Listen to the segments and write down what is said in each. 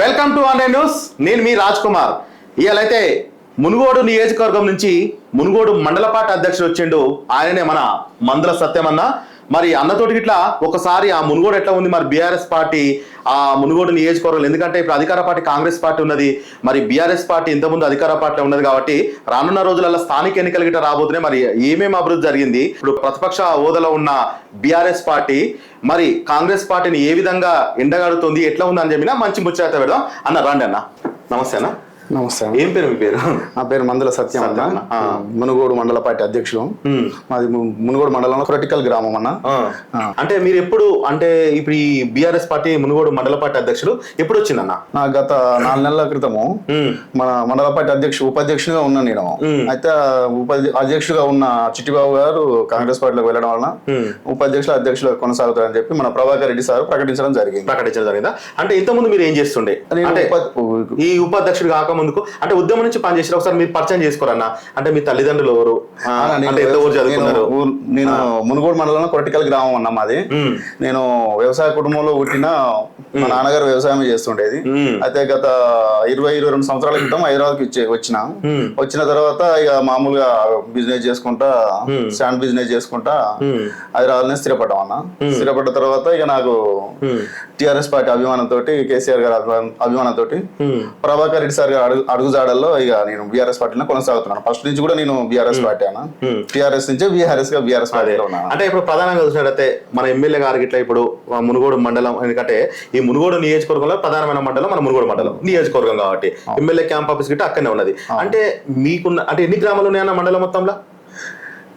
Welcome to online news. నేను మీ రాజ్ కుమార్. ఇవాళైతే మునుగోడు నియోజకవర్గం నుంచి మునుగోడు మండలపాట అధ్యక్షుడు వచ్చిండు. ఆయననే మన మందుల సత్యమన్న. మరి అన్నతోటి ఇట్లా ఒకసారి ఆ మునుగోడు ఎట్లా ఉంది? మరి బీఆర్ఎస్ పార్టీ ఆ మునుగోడు నియోజకవర్గం ఎందుకంటే ఇప్పుడు అధికార పార్టీ కాంగ్రెస్ పార్టీ ఉన్నది మరి బీఆర్ఎస్ పార్టీ ఇంతకుముందు అధికార పార్టీ ఉన్నది కాబట్టి రానున్న రోజులలో స్థానిక ఎన్నికలు గిట్ట రాబోతున్నాయి. మరి ఏమేమి అభివృద్ధి జరిగింది? ఇప్పుడు ప్రతిపక్ష హోదాలో ఉన్న బీఆర్ఎస్ పార్టీ మరి కాంగ్రెస్ పార్టీని ఏ విధంగా ఎండగడుతుంది ఎట్లా ఉందని చెప్పినా మంచి ముచ్చట పెడదాం. అన్న రండి అన్న. నమస్తే అన్న. నమస్తే ఏం పేరు మీ పేరు నా పేరు మందుల సత్యం అన్న. మునుగోడు మండల పార్టీ అధ్యక్షులు. మాది మునుగోడు మండలంలో క్రిటికల్ గ్రామం అన్న. అంటే మీరు ఎప్పుడు అంటే ఇప్పుడు ఈ బీఆర్ఎస్ పార్టీ మునుగోడు మండల పార్టీ అధ్యక్షుడు ఎప్పుడు వచ్చిందన్న నా గత నాలుగు నెలల క్రితము. మన మండల పార్టీ అధ్యక్షుడు ఉపాధ్యక్షుడిగా ఉన్నా నేను. అయితే ఉపాధ్య అధ్యక్షుడిగా ఉన్న చిట్టిబాబు గారు కాంగ్రెస్ పార్టీలోకి వెళ్ళడం వలన. ఉపాధ్యక్షులు అధ్యక్షులు కొనసాగుతారని చెప్పి మన ప్రభాకర్ రెడ్డి సార్ ప్రకటించడం జరిగింది ప్రకటించడం జరిగిందా అంటే ఇంతకుముందు మీరు ఏం చేస్తుండే అంటే ఈ ఉపాధ్యక్షుడు కాక ముందుకు అంటే ఉద్యమం నుంచి పనిచేసిన ఒకసారి మీరు పరిచయం చేసుకోరన్న అంటే మీ తల్లిదండ్రులు ఎవరు అంటే ఎంత ఊరు చదువుకున్నారు నేను మునుగోడు మండలంలో కొరటికల్ గ్రామం అన్న మాది. నేను వ్యవసాయ కుటుంబంలో పుట్టిన మా నాన్నగారు వ్యవసాయం చేస్తుండేది. అయితే గత ఇరవై ఇరవై రెండు సంవత్సరాల క్రితం హైదరాబాద్కి ఇచ్చే వచ్చిన. వచ్చిన తర్వాత ఇక మామూలుగా బిజినెస్ చేసుకుంటా. శాండ్ బిజినెస్ చేసుకుంటా. హైదరాబాద్నే స్థిరపడ్డాం అన్న స్థిరపడ్డ తర్వాత ఇక నాకు. టిఆర్ఎస్ పార్టీ అభిమానంతో కేసీఆర్ గారి అభిమానం- అభిమానంతో. ప్రభాకర్ రెడ్డి సార్ గారు అడుగు అడుగుజాడల్లో ఇక నేను బీఆర్ఎస్ పార్టీలో కొనసాగుతున్నాను. ఫస్ట్ నుంచి కూడా నేను బీఆర్ఎస్ పార్టీ అన్న. Hmm. టిఆర్ఎస్ నుంచే బీఆర్ఎస్గా బీఆర్ఎస్ అదే. పార్టీలో ఉన్నాను. అంటే ఇప్పుడు ప్రధానంగా చూసినట్టయితే మన ఎమ్మెల్యే గారికి ఇట్లా ఇప్పుడు మునుగోడు మండలం ఎందుకంటే ఈ మునుగోడు నియోజకవర్గంలో ప్రధానమైన మండలం మన మునుగోడు మండలం నియోజకవర్గం కాబట్టి. ఎమ్మెల్యే క్యాంప్ ఆఫీస్ గిట్ట అక్కడనే ఉన్నది. అంటే మీకున్న అంటే ఎన్ని గ్రామాలు ఉన్నాయన్న మండలం మొత్తంలో?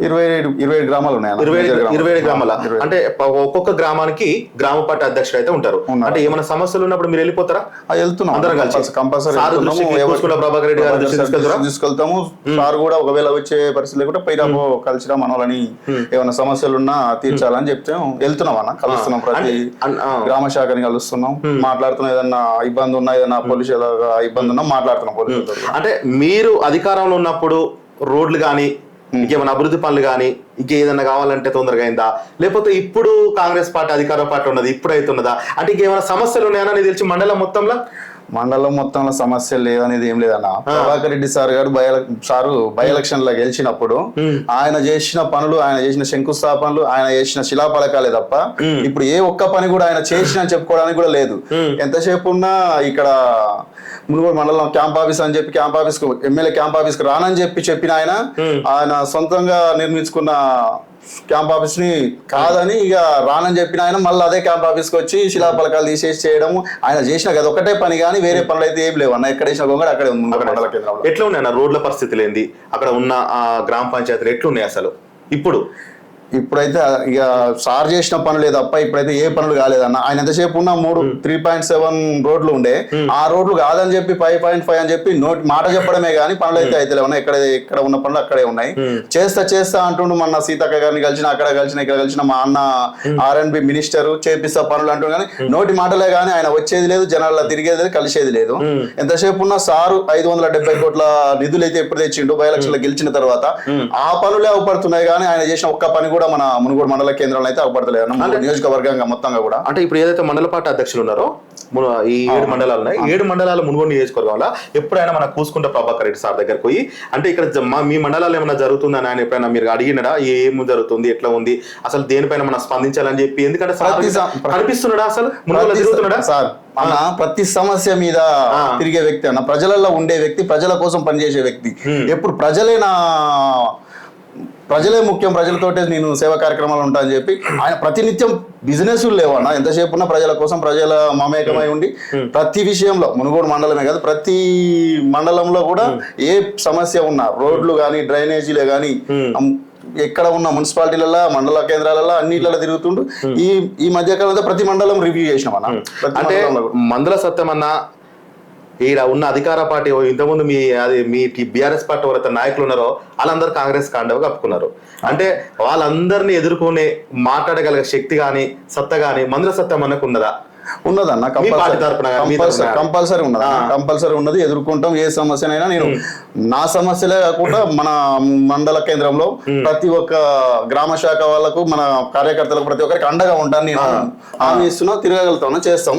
ఇరవై ఏడు ఇరవై ఏడు గ్రామాలు ఉన్నాయి. ఇరవై. ఇరవై ఏడు గ్రామాల. అంటే ఒక్కొక్క గ్రామానికి గ్రామ పార్టీ అధ్యక్షుడు అయితే ఉంటారు. అంటే ఏమైనా సమస్యలు ఉన్నప్పుడు మీరు వెళ్ళిపోతారా? వెళ్తున్నాం. అందరం కలిసి. కంపల్సరీ ప్రభాకర్ రెడ్డి గారి? తీసుకెళ్తాము. సార్ కూడా ఒకవేళ వచ్చే పరిస్థితి లేకుంటే పోయినాము కలిసిరా మనోళ్ళని. ఏమైనా సమస్యలు ఉన్నా తీర్చాలని చెప్తే వెళ్తున్నాం అన్న. కలుస్తున్నాం ప్రతి. గ్రామ శాఖని కలుస్తున్నాం. మాట్లాడుతున్నాం ఏదన్నా ఇబ్బంది ఉన్నా ఏదన్నా పోలీసు ఇబ్బంది ఉన్నా మాట్లాడుతున్నాం పోలీసులతో. అంటే మీరు అధికారంలో ఉన్నప్పుడు రోడ్లు కానీ ఇంకేమైనా అభివృద్ధి పనులు కానీ ఇంకేదైనా కావాలంటే తొందరగా అయిందా? లేకపోతే ఇప్పుడు కాంగ్రెస్ పార్టీ అధికార పార్టీ ఉన్నది ఇప్పుడు అవుతున్నదా అంటే ఇంకేమైనా సమస్యలు ఉన్నాయని తెలిసి మండలం మొత్తంలో? మండలం మొత్తంలో సమస్య లేదనేది ఏం లేదన్న. ప్రభాకర్ రెడ్డి సార్ గారు బై సారు బై ఎలక్షన్లో గెలిచినప్పుడు ఆయన చేసిన పనులు ఆయన చేసిన శంకుస్థాపనలు ఆయన చేసిన శిలాపలకాలే తప్ప ఇప్పుడు ఏ ఒక్క పని కూడా ఆయన చేసిన చెప్పుకోవడానికి కూడా లేదు. ఎంతసేపు ఉన్నా ఇక్కడ మునుగోడు మండలం క్యాంప్ ఆఫీస్ అని చెప్పి క్యాంప్ ఆఫీస్కు ఎమ్మెల్యే క్యాంప్ ఆఫీస్కు రానని చెప్పి చెప్పిన ఆయన ఆయన సొంతంగా నిర్మించుకున్న క్యాంప్ ఆఫీస్ని కాదని ఇక రానని చెప్పిన ఆయన మళ్ళీ అదే క్యాంప్ ఆఫీస్కి వచ్చి శిలాపలకాలు తీసేసి చేయడము. ఆయన చేసిన కదా ఒకటే పని కానీ వేరే పనులు అయితే ఏం లేవు. అన్న ఎక్కడ వేసిన గొంగడ అక్కడే మండల కేంద్రంలో. ఎట్లా ఉన్నాయి అన్న రోడ్ల పరిస్థితులు ఏంది? అక్కడ ఉన్న ఆ గ్రామ పంచాయతీలు ఎట్లున్నాయి అసలు? ఇప్పుడు ఇప్పుడైతే ఇక సార్ చేసిన పనులే తప్ప ఇప్పుడైతే ఏ పనులు కాలేదన్న. ఆయన ఎంతసేపు ఉన్న మూడు త్రీ పాయింట్ సెవెన్ రోడ్లు ఉండే. ఆ రోడ్లు కాదని చెప్పి ఫైవ్ పాయింట్ ఫైవ్ అని చెప్పి నోట్ మాట చెప్పడమే కానీ పనులు అయితే అయితే ఉన్నాయి. ఎక్కడ ఎక్కడ ఉన్న పనులు అక్కడే ఉన్నాయి. చేస్తా చేస్తా అంటుండు మొన్న సీతక్క గారిని కలిసిన అక్కడ కలిసిన ఇక్కడ కలిసిన మా అన్న ఆర్ఎన్బి మినిస్టర్ చేపిస్తా పనులు అంటుండు కానీ నోటి మాటలే కానీ ఆయన వచ్చేది లేదు జనాల్లో తిరిగేది లేదు కలిసేది లేదు. ఎంతసేపు ఉన్న సారు ఐదు వందల డెబ్బై కోట్ల నిధులు అయితే ఎప్పుడు తెచ్చిండు బై ఎలక్షన్లో గెలిచిన తర్వాత ఆ పనులే అవపడుతున్నాయి కానీ ఆయన చేసిన ఒక్క పని కూడా మన మునుగోడు మండల కేంద్రంలో అయితే అవపడతలేదు. నియోజకవర్గంగా మొత్తంగా కూడా. అంటే ఇప్పుడు ఏదైతే మండల పార్టీ అధ్యక్షులు ఉన్నారో ఈ ఏడు మండలాలు ఉన్నాయి ఏడు మండలాల మునుగోడు నియోజకవర్గంలో ఎప్పుడైనా మన కూసుకుంట ప్రభాకర్ రెడ్డి సార్ దగ్గరికి పోయి అంటే ఇక్కడ మా మండలాలు ఏమైనా జరుగుతుందని ఆయన ఎప్పుడైనా మీరు అడిగినడా? ఏం జరుగుతుంది? ఎట్లా ఉంది? అసలు దేనిపైన మనం స్పందించాలని చెప్పి ఎందుకంటే కనిపిస్తున్నాడా అసలు? మునుగోడులో ప్రతి తిరుగుతున్నాడా? సార్ అన్న ప్రతి సమస్య మీద తిరిగే వ్యక్తి అన్న ప్రజలలో ఉండే వ్యక్తి ప్రజల కోసం పనిచేసే వ్యక్తి. ఎప్పుడు ప్రజలే నా ప్రజలే ముఖ్యం ప్రజలతోటే నేను సేవా కార్యక్రమాలు ఉంటా అని చెప్పి ఆయన ప్రతినిత్యం బిజినెస్ లేవన్న ఎంతసేపు ఉన్నా ప్రజల కోసం ప్రజల మమేకమై ఉండి ప్రతి విషయంలో మునుగోడు మండలమే కాదు ప్రతి మండలంలో కూడా ఏ సమస్య ఉన్నా రోడ్లు కానీ డ్రైనేజీలే కానీ ఎక్కడ ఉన్న మున్సిపాలిటీలలో మండల కేంద్రాలలో అన్నిట్లలో తిరుగుతుండు. ఈ ఈ మధ్య కాలంలో ప్రతి మండలం రివ్యూ చేసినాం అన్న. అంటే మండలంలో కూడా. మందుల ఇలా ఈడ ఉన్న అధికార పార్టీ ఇంతకుముందు మీ అది మీ బీఆర్ఎస్ పార్టీ ఎవరైతే నాయకులు ఉన్నారో వాళ్ళందరూ కాంగ్రెస్ కాండవ కప్పుకున్నారు. అంటే వాళ్ళందరినీ ఎదుర్కొనే మాట్లాడగలిగే శక్తి కానీ సత్తా కానీ మందుల సత్యం మనకు ఉన్నదా? ఉన్నదన్న కానీ. కంపల్సరీ ఉన్నది. కంపల్సరీ ఉన్నది. ఎదుర్కొంటాం ఏ సమస్యనైనా నేను నా సమస్యలే కాకుండా మన మండల కేంద్రంలో ప్రతి ఒక్క గ్రామ శాఖ వాళ్ళకు మన కార్యకర్తలకు ప్రతి ఒక్కరికి అండగా ఉంటాను. నేను హామీ ఇస్తున్నా తిరగగలుగుతాను చేస్తాం.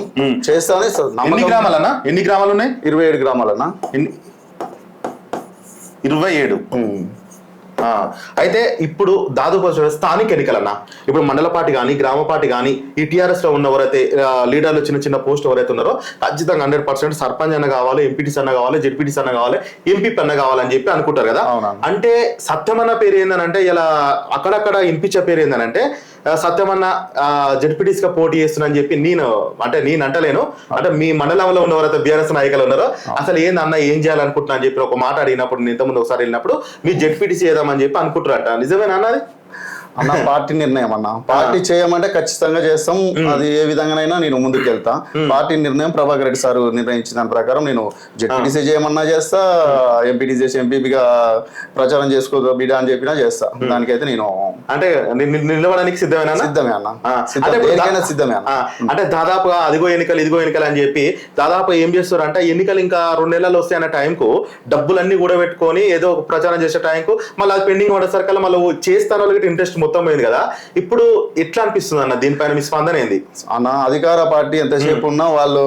చేస్తానే ఎన్ని గ్రామాలన్నా? ఎన్ని గ్రామాలు ఉన్నాయి ఇరవై ఏడు గ్రామాలన్నా. ఎన్ని ఇరవై ఏడు. అయితే ఇప్పుడు దాదాపు స్థానిక ఎన్నికలన్నా ఇప్పుడు మండల పార్టీ కానీ గ్రామ పార్టీ కానీ ఈ టీఆర్ఎస్లో ఉన్న ఎవరైతే లీడర్లు చిన్న చిన్న పోస్ట్ ఎవరైతే ఉన్నారో ఖచ్చితంగా హండ్రెడ్ పర్సెంట్ సర్పంచ్ అన్న కావాలి ఎంపీటీస్ అన్న కావాలి జెడ్పీటీస్ అన్న కావాలి ఎంపీ అన్న కావాలని చెప్పి అనుకుంటారు కదా. అంటే సత్యమన్న పేరు ఏందనంటే ఇలా అక్కడక్కడ వినిపించే పేరు ఏందనంటే సత్యమన్న జడ్పీటీస్గా పోటీ చేస్తున్నా చెప్పి నేను అంటే నేను అంటలేను. అంటే మీ మండలంలో ఉన్న ఎవరైతే బీఆర్ఎస్ నాయకులు ఉన్నారో అసలు ఏందన్న ఏం చేయాలనుకుంటున్నా అని చెప్పి ఒక మాట అడిగినప్పుడు నేను ఇంతకుముందు ఒకసారి వెళ్ళినప్పుడు మీ జడ్పీటీసీ చేద్దామని చెప్పి అనుకుంటున్నారట. నిజమేనా అన్నది అన్న పార్టీ నిర్ణయం అన్న. పార్టీ చేయమంటే ఖచ్చితంగా చేస్తాం. అది ఏ విధంగానైనా నేను ముందుకు వెళ్తా పార్టీ నిర్ణయం ప్రభాకర్ రెడ్డి సార్ నిర్ణయించిన దాని ప్రకారం నేను జెడ్పీటీసీ చేయమన్నా చేస్తా ఎంపీటీ చేసి ఎంపీపీగా ప్రచారం చేసుకో బిడ్డ అని చెప్పినా చేస్తా. దానికైతే నేను అంటే నిలవడానికి సిద్ధమేనా సిద్ధమే అన్న. సిద్ధమే అన్న. అంటే దాదాపుగా అదిగో ఎన్నికలు ఇదిగో ఎన్నికలు అని చెప్పి దాదాపు ఏం చేస్తారు అంటే ఎన్నికలు ఇంకా రెండు నెలలు వస్తాయి అన్న టైంకు డబ్బులన్నీ కూడా పెట్టుకొని ఏదో ఒక ప్రచారం చేసే టైంకు మళ్ళీ అది పెండింగ్ పడేసరికి మళ్ళీ చేస్తాను ఇంట్రెస్ట్ మొత్తం పోయింది కదా. ఇప్పుడు ఎట్లా అనిపిస్తుంది అన్న? దీనిపైన మీ స్పందన ఏంది? అన్న అధికార పార్టీ ఎంతసేపు ఉన్నా వాళ్ళు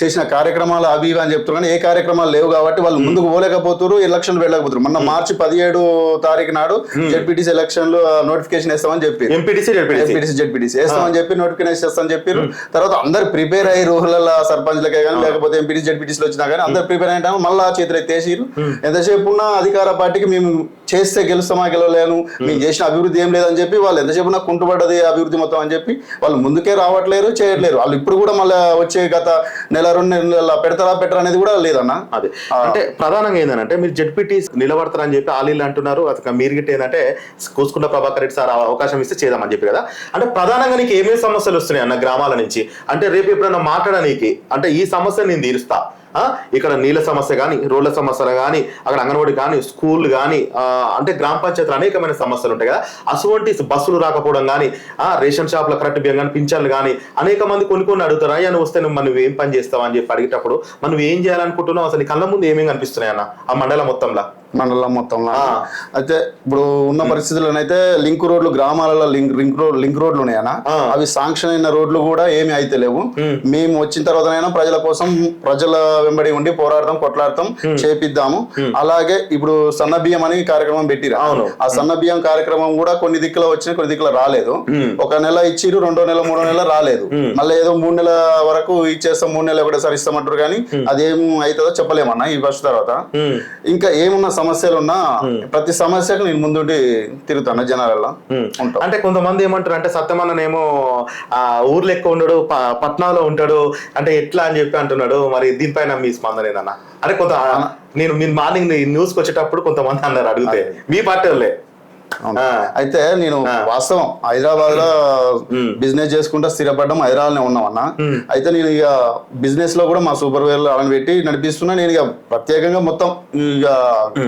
చేసిన కార్యక్రమాలు అవి ఇవి అని చెప్తున్నారు కానీ ఏ కార్యక్రమాలు లేవు కాబట్టి వాళ్ళు ముందుకు పోలేకపోతారు ఎలక్షన్ వెళ్ళకపోతారు మొన్న మార్చి పదిహేడు తారీఖు నాడు జెడ్పీటీసీ ఎలక్షన్లో నోటిఫికేషన్ ఇస్తామని చెప్పి ఎంపీటీసీ జెడ్పీటీసీ? ఎంపీటీసీ జెడ్పీటీసీ వేస్తామని చెప్పి నోటిఫికేషన్ చేస్తామని చెప్పారు. తర్వాత అందరు ప్రిపేర్ అయ్యి రోజులలో సర్పంచ్లకే కానీ లేకపోతే ఎంపీటీసీ జెడ్పీటీసీలు వచ్చినా కానీ అందరు ప్రిపేర్ అయిన మళ్ళా చేతులు ఎత్తేసిరు ఎంతసేపు ఉన్నా అధికార పార్టీకి మేము చేస్తే గెలుస్తామా గెలవలేను మేము. చేసిన అభివృద్ధి ఏం లేదని చెప్పి వాళ్ళు ఎంతసేపు ఉన్నా కుంటుపడ్డది అభివృద్ధి మొత్తం అని చెప్పి వాళ్ళు ముందుకే రావట్లేరు చేయట్లేరు. వాళ్ళు ఇప్పుడు కూడా మళ్ళీ వచ్చే గత నెల రెండు నెలల పెడతారా పెట్టరా అనేది కూడా లేదన్న. అదే. అంటే ప్రధానంగా ఏంటంటే మీరు జెడ్పీటీ నిలబడతారని చెప్పి ఆలీలు అంటున్నారు. అది మీరు గిట్ట ఏంటంటే కూసుకున్న ప్రభాకర్ రెడ్డి సార్ అవకాశం ఇస్తే చేద్దామని చెప్పి కదా. అంటే ప్రధానంగా నీకు ఏమేమి సమస్యలు వస్తున్నాయి అన్న గ్రామాల నుంచి? అంటే రేపు ఎప్పుడైనా మాట్లాడనీకి? అంటే ఈ సమస్య నేను తీరుస్తా. ఇక్కడ నీళ్ళ సమస్య కానీ రోడ్ల సమస్యలు కానీ అక్కడ అంగన్వాడీ కానీ స్కూల్ కానీ అంటే గ్రామ పంచాయతీలు అనేకమైన సమస్యలు ఉంటాయి కదా. అటువంటి బస్సులు రాకపోవడం కానీ రేషన్ షాప్ల కరెక్ట్ బియ్యం కానీ పింఛన్లు కానీ అనేక మంది కొన్ని కొన్ని అడుగుతారు అయ్యా నువ్వు వస్తే నువ్వు మనం ఏం పని చేస్తావు? అని చెప్పి అడిగేటప్పుడు మనం ఏం చేయాలనుకుంటున్నావు? అసలు కళ్ళ ముందు ఏమేమి కనిపిస్తున్నాయి అన్న ఆ మండలం మొత్తంలో? మండలం మొత్తంలో. అయితే ఇప్పుడు ఉన్న పరిస్థితుల్లోనైతే లింక్ రోడ్లు గ్రామాలలో లింక్ రోడ్ లింక్ రోడ్లు ఉన్నాయన్న. ఆ. అవి శాంక్షన్ అయిన రోడ్లు కూడా ఏమి అయితే లేవు. మేము వచ్చిన తర్వాతనైనా ప్రజల కోసం ప్రజల వెంబడి ఉండి పోరాడతాం కొట్లాడతాం చేపిద్దాము. అలాగే ఇప్పుడు సన్న బియ్యం అని కార్యక్రమం పెట్టిరా. ఆ సన్న బియ్యం కార్యక్రమం కూడా కొన్ని దిక్కులో వచ్చినాయి కొన్ని దిక్కులో రాలేదు. ఒక నెల ఇచ్చిరు రెండో నెల మూడో నెల రాలేదు. మళ్ళీ ఏదో మూడు నెలల వరకు ఇచ్చేస్తాం మూడు నెలలు ఒకటేసారి ఇస్తామంటారు కానీ అదేం అవుతుందో చెప్పలేమన్నా ఈ ఫస్ట్ తర్వాత. ఇంకా ఏమున్న సమస్యలు ఉన్నా ప్రతి సమస్యకు నేను ముందుండి తిరుగుతాను జనాలలో అంటే కొంతమంది ఏమంటారు అంటే సత్యమన్ననేమో ఆ ఊర్లో ఎక్కువ ఉండడు పట్నంలో ఉంటాడు అంటే ఎట్లా అని చెప్పి అంటున్నాడు మరి దీనిపైన మీ స్పందన ఏందన్న? అంటే కొంత నేను మీ మార్నింగ్ న్యూస్కి వచ్చేటప్పుడు కొంతమంది అన్నారు అడిగితే మీ పార్టీ వాళ్ళే. అయితే నేను వాస్తవం. హైదరాబాద్లో బిజినెస్ చేసుకుంటా స్థిరపడడం హైదరాబాద్ ఉన్నాం అన్న. అయితే నేను ఇక బిజినెస్లో కూడా మా సూపర్వైజర్ వాళ్ళని పెట్టి నడిపిస్తున్నా. నేను ఇక ప్రత్యేకంగా మొత్తం ఇక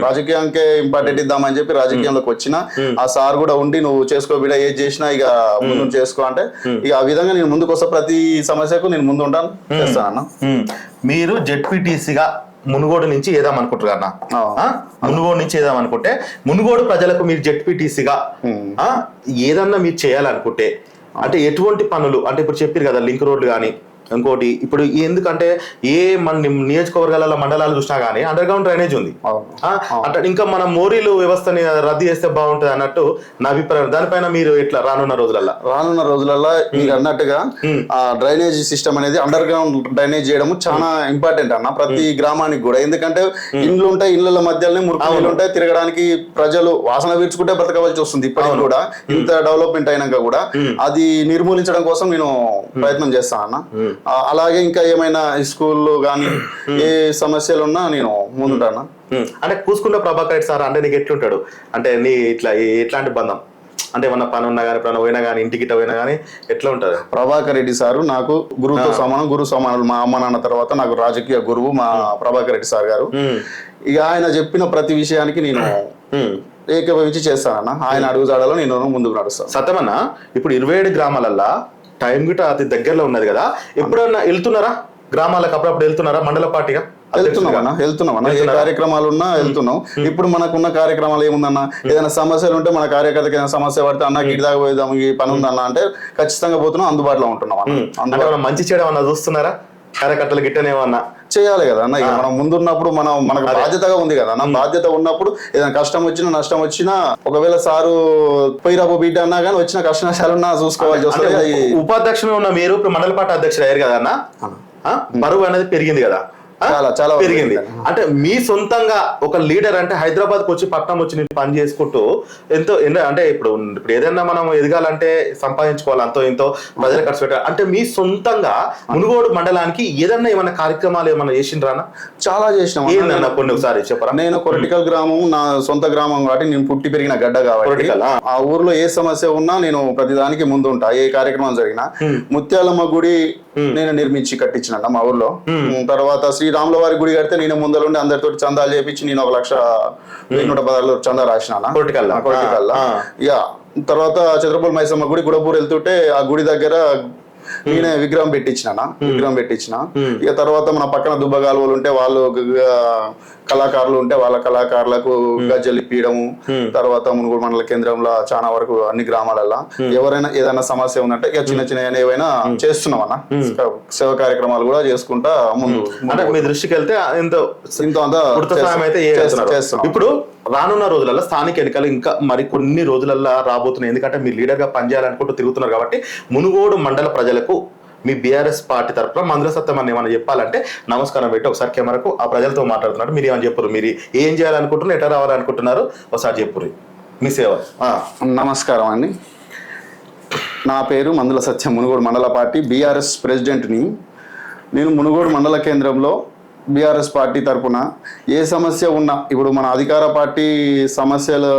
రాజకీయానికే ఇంపార్టెంట్ ఇద్దామని చెప్పి రాజకీయంలోకి వచ్చిన. ఆ సార్ కూడా ఉండి నువ్వు చేసుకో బిడ్డ ఏది చేసినా ఇక ముందు చేసుకో అంటే ఇక ఆ విధంగా నేను ముందుకు వస్తా ప్రతి సమస్యకు నేను ముందు ఉంటాను చేస్తాను అన్న. మీరు జెడ్పీటీసీగా మునుగోడు నుంచి ఏదాం అనుకుంటారు అన్న? మునుగోడు నుంచి ఏదాం అనుకుంటే మునుగోడు ప్రజలకు మీరు జెడ్పీటీసీగా ఏదన్నా మీరు చేయాలనుకుంటే అంటే ఎటువంటి పనులు అంటే ఇప్పుడు చెప్పారు కదా లింక్ రోడ్లు కానీ ఇంకోటి ఇప్పుడు ఎందుకంటే ఏ మన నియోజకవర్గాల మండలాలు చూసినా కానీ అండర్ గ్రౌండ్ డ్రైనేజ్ ఉంది. అంటే ఇంకా మన మోరీలు వ్యవస్థని రద్దు చేస్తే బాగుంటుంది అన్నట్టు నా అభిప్రాయం. దానిపైన మీరు ఎట్లా రానున్న రోజులల్లో? రానున్న రోజులలో మీరు అన్నట్టుగా ఆ డ్రైనేజ్ సిస్టమ్ అనేది అండర్ గ్రౌండ్ డ్రైనేజ్ చేయడం చాలా ఇంపార్టెంట్ అన్న ప్రతి గ్రామానికి కూడా. ఎందుకంటే ఇండ్లు ఉంటాయి ఇళ్ళ మధ్యలోనే మురికి ఉంటాయి తిరగడానికి ప్రజలు వాసన పీల్చుకుంటే బ్రతకవలసి వస్తుంది ఇప్పటికి కూడా. ఇంత డెవలప్మెంట్ అయినాక కూడా అది నిర్మూలించడం కోసం నేను ప్రయత్నం చేస్తాను అన్న. అలాగే ఇంకా ఏమైనా స్కూల్లో కానీ ఏ సమస్యలు ఉన్నా నేను ముందుంటాను? ఉమ్, అంటే కూసుకున్న ప్రభాకర్ రెడ్డి సార్ అంటే నీకు ఎట్లుంటాడు? అంటే నీ ఇట్లా ఎట్లాంటి బంధం? అంటే ఏమన్నా పని ఉన్నా కానీ ఎప్పుడైనా పోయినా కానీ ఇంటికి పోయినా కానీ ఎట్లా ఉంటుంది ప్రభాకర్ రెడ్డి సారు నాకు గురువుతో సమానం గురు సమానులు. మా అమ్మ నాన్న తర్వాత నాకు రాజకీయ గురువు మా ప్రభాకర్ రెడ్డి సార్ గారు. ఇక ఆయన చెప్పిన ప్రతి విషయానికి నేను. ఏకీభవించి చేస్తానన్న. ఆయన అడుగుజాడలో నేను ముందుకు నడుస్తాను. సత్యమన్న ఇప్పుడు ఇరవై ఏడు గ్రామాలల్లా టైం గిట అతి దగ్గరలో ఉన్నది కదా. ఎప్పుడన్నా వెళ్తున్నారా? గ్రామాలకు అప్పుడప్పుడు వెళ్తున్నారా? మండల పార్టీగా? వెళ్తున్నామన్నా వెళ్తున్నామన్నా ఏ కార్యక్రమాలు ఉన్నా వెళ్తున్నాం. ఇప్పుడు మనకున్న కార్యక్రమాలు ఏముందన్న? ఏదైనా సమస్యలు ఉంటే మన కార్యకర్తకి ఏదైనా సమస్య పడితే అన్న ఇటు దాకా పోయిద్దాం ఈ పని ఉందన్న అంటే ఖచ్చితంగా పోతున్నాం అందుబాటులో ఉంటున్నాం అన్న. మంచి చేయడం అన్నా చూస్తున్నారా? కార్యకర్తలు గిట్టనేమన్నా? చేయాలి కదా అన్న. ఇక మనం ముందున్నప్పుడు మనం మనకు బాధ్యతగా ఉంది కదా అన్న. బాధ్యత ఉన్నప్పుడు ఏదైనా కష్టం వచ్చినా నష్టం వచ్చినా ఒకవేళ సారు పోయిరాబో బిడ్డ అన్నా కానీ వచ్చిన కష్ట నష్టాలున్నా చూసుకోవాల్సి అంటే వస్తుంది. అది. ఉపాధ్యక్షుడు ఉన్న మీరు ఇప్పుడు మండల పార్టీ అధ్యక్షుడు అయ్యారు కదా అన్న? బరువు అనేది పెరిగింది కదా? చాలా, చాలా పెరిగింది. అంటే మీ సొంతంగా ఒక లీడర్ అంటే హైదరాబాద్కు వచ్చి పట్నం వచ్చి నేను పని చేసుకుంటూ ఎంతో అంటే ఇప్పుడు ఇప్పుడు ఏదైనా మనం ఎదగాలంటే సంపాదించుకోవాలి అంతో ఎంతో ప్రజలు ఖర్చు పెట్టాలి. అంటే మీ సొంతంగా మునుగోడు మండలానికి ఏదన్నా ఏమైనా కార్యక్రమాలు ఏమైనా చేసిండ్రానా చాలా చేసినాం. ఏందన్న కొన్ని ఒకసారి చెప్పరా? నేను కొరటికల్ గ్రామం నా సొంత గ్రామం కాబట్టి నేను పుట్టి పెరిగిన గడ్డ కాబట్టి ఆ. ఊర్లో ఏ సమస్య ఉన్నా నేను ప్రతిదానికి ముందు ఉంటా ఏ కార్యక్రమం జరిగినా ముత్యాలమ్మ గుడి నేను నిర్మించి కట్టించిన మా ఊర్లో. తర్వాత శ్రీరాముల వారి గుడి కడితే నేను ముందలుండి అందరితో చందాలు చేపించి నేను ఒక లక్ష వెయ్యి నూట పదాలు చందా రాసిన ఇక తర్వాత చంద్రపూర్ మైసమ్మ గుడి గుడపూర్ వెళ్తుంటే ఆ గుడి దగ్గర నేనే విగ్రహం పెట్టించిన విగ్రహం పెట్టించిన? ఇక తర్వాత మన పక్కన దుబ్బగాలువలు ఉంటే వాళ్ళు కళాకారులు ఉంటే వాళ్ళ కళాకారులకు గజ్జలు ఇప్పియడము. తర్వాత మునుగోడు మండల కేంద్రంలో చాలా వరకు అన్ని గ్రామాలల్లో ఎవరైనా ఏదైనా సమస్య ఉందంటే ఇక చిన్న చిన్న ఏవైనా చేస్తున్నాం అన్న సేవ కార్యక్రమాలు కూడా చేసుకుంటా ముందు అంటే మీ దృష్టికి వెళ్తే ఇంత అంతా చేస్తున్నాం. ఇప్పుడు రానున్న రోజులలో స్థానిక ఎన్నికలు ఇంకా మరి కొన్ని రోజులల్లో రాబోతున్నాయి. ఎందుకంటే మీరు లీడర్గా పనిచేయాలనుకుంటూ తిరుగుతున్నారు కాబట్టి మునుగోడు మండల ప్రజలకు మీ బీఆర్ఎస్ పార్టీ తరఫున మందుల సత్యం అని ఏమైనా చెప్పాలంటే నమస్కారం పెట్టి. ఒకసారి కెమెరాకు ఆ ప్రజలతో మాట్లాడుతున్నారు. మీరు ఏమని చెప్పరు మీరు ఏం చేయాలనుకుంటున్నారు? ఎట్లా రావాలనుకుంటున్నారు? ఒకసారి చెప్పుర్రి. మీ సేవ. నమస్కారం అండి. నా పేరు మందుల సత్యం మునుగోడు మండల పార్టీ బీఆర్ఎస్ ప్రెసిడెంట్ని నేను మునుగోడు మండల కేంద్రంలో బీఆర్ఎస్ పార్టీ తరపున ఏ సమస్య ఉన్నా ఇప్పుడు మన అధికార పార్టీ సమస్యలు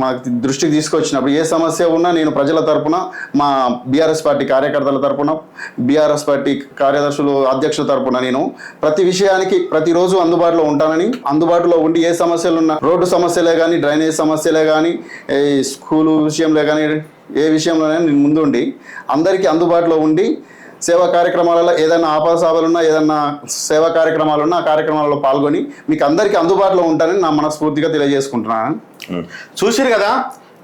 మాకు దృష్టికి తీసుకొచ్చినప్పుడు ఏ సమస్య ఉన్నా నేను ప్రజల తరపున మా బీఆర్ఎస్ పార్టీ కార్యకర్తల తరపున బీఆర్ఎస్ పార్టీ కార్యదర్శులు అధ్యక్షుల తరపున నేను ప్రతి విషయానికి ప్రతిరోజు అందుబాటులో ఉంటానని అందుబాటులో ఉండి ఏ సమస్యలు ఉన్నా రోడ్డు సమస్యలే కానీ డ్రైనేజ్ సమస్యలే కానీ ఏ స్కూలు విషయంలో కానీ ఏ విషయంలోనైనా నేను ముందుండి అందరికీ అందుబాటులో ఉండి సేవా కార్యక్రమాలలో ఏదైనా ఆపదసాపలున్నా ఏదైనా సేవా కార్యక్రమాలున్నా ఆ కార్యక్రమాలలో పాల్గొని మీకు అందరికీ అందుబాటులో ఉంటానని నా మనస్ఫూర్తిగా తెలియజేసుకుంటున్నాను. చూసిరు కదా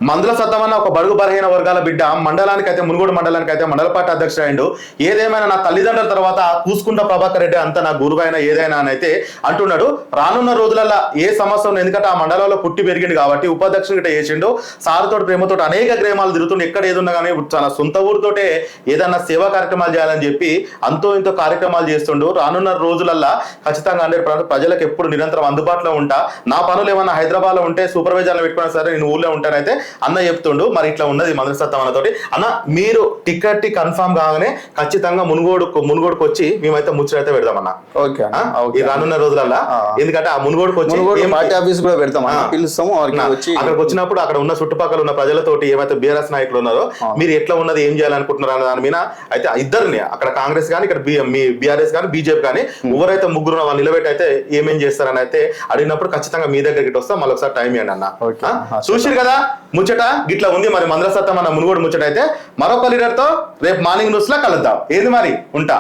మందుల సత్తమన్న ఒక బడుగు బలహీన వర్గాల బిడ్డ మండలానికి అయితే మునుగోడు మండలానికి అయితే మండల పార్టీ అధ్యక్షుడు అయిండు ఏదేమైనా నా తల్లిదండ్రుల తర్వాత కూసుకుంట ప్రభాకర్ రెడ్డి అంత నా గురువైన ఏదైనా అని అయితే అంటున్నాడు. రానున్న రోజులలో ఏ సమస్య ఎందుకంటే ఆ మండలంలో పుట్టి పెరిగింది కాబట్టి ఉపాధ్యక్షుడు గిట్ట చేసిండు. సారుతో ప్రేమతో అనేక గ్రామాలు తిరుగుతుండే. ఎక్కడ ఏది ఉన్నా కానీ తన సొంత ఊరితోటే ఏదన్నా సేవా కార్యక్రమాలు చేయాలని చెప్పి అంతో ఇంతో కార్యక్రమాలు చేస్తుండు. రానున్న రోజులల్లా ఖచ్చితంగా అంటే ప్రజలకు ఎప్పుడు నిరంతరం అందుబాటులో ఉంటా. నా పనులు ఏమన్నా హైదరాబాద్లో ఉంటే సూపర్వైజర్లు పెట్టుకున్నా సరే నేను ఊళ్ళో ఉంటానైతే అన్న చెప్తుండు మరి ఇట్లా ఉన్నది మధురసత్వం అన్నతోటి అన్న మీరు టికెట్ కన్ఫర్మ్ కాగానే ఖచ్చితంగా మునుగోడు మునుగోడుకు వచ్చి మేమైతే ముచ్చటైతే పెడదామన్న. ఓకే ఈ రానున్న రోజులల్లా. ఎందుకంటే ఆ మునుగోడుకు వచ్చి పార్టీ ఆఫీస్ కూడా పెడతాం. పిలుస్తాము అక్కడికి వచ్చినప్పుడు అక్కడ ఉన్న చుట్టుపక్కల ఉన్న ప్రజలతోటి ఏమైతే బీఆర్ఎస్ నాయకులు ఉన్నారో మీరు ఎట్లా ఉన్నది ఏం చేయాలనుకుంటున్నారు అన్న దాని మీద అయితే ఇద్దరిని అక్కడ కాంగ్రెస్ కానీ ఇక్కడ మీ బీఆర్ఎస్ కానీ బీజేపీ కానీ ఎవరైతే ముగ్గురు వాళ్ళు నిలబెట్టి అయితే ఏమేం చేస్తారని అయితే అడిగినప్పుడు ఖచ్చితంగా మీ దగ్గరికి వస్తాం మళ్ళీ ఒకసారి టైం ఇవ్వండి అన్న? చూసిరు కదా? ముచ్చట గిట్లా ఉంది మరి మంద్రసత్తం అన్న మునుగోడు ముచ్చట అయితే మరొక లీడర్తో రేపు మార్నింగ్ న్యూస్లో కలుద్దాం. ఏది మరి? ఉంటా.